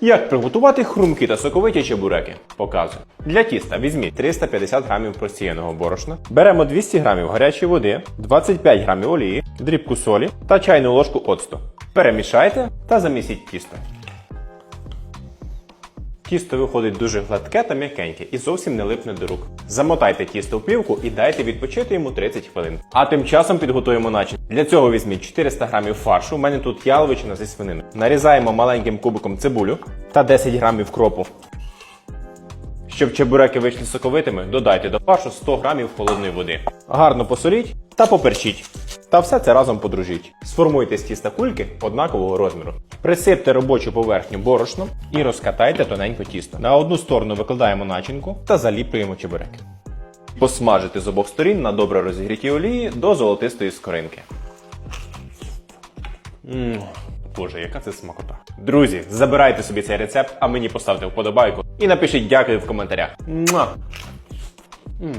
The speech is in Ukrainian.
Як приготувати хрумкі та соковиті чебуреки? Показую. Для тіста візьміть 350 г просіяного борошна, беремо 200 г гарячої води, 25 г олії, дрібку солі та чайну ложку оцту. Перемішайте та замісіть тісто. Тісто виходить дуже гладке та м'якеньке і зовсім не липне до рук. Замотайте тісто в плівку і дайте відпочити йому 30 хвилин. А тим часом підготуємо начинку. Для цього візьміть 400 грамів фаршу. У мене тут яловичина зі свинини. Нарізаємо маленьким кубиком цибулю та 10 грамів кропу. Щоб чебуреки вийшли соковитими, додайте до фаршу 100 грамів холодної води. Гарно посоліть та поперчіть. Та все це разом подружіть. Сформуйте з тіста кульки однакового розміру. Присипте робочу поверхню борошном і розкатайте тоненько тісто. На одну сторону викладаємо начинку та заліплюємо чебуреки. Посмажити з обох сторін на добре розігрітій олії до золотистої скоринки. Мм, Боже, яка це смакота. Друзі, забирайте собі цей рецепт, а мені поставте вподобайку і напишіть дякую в коментарях. Муа! М.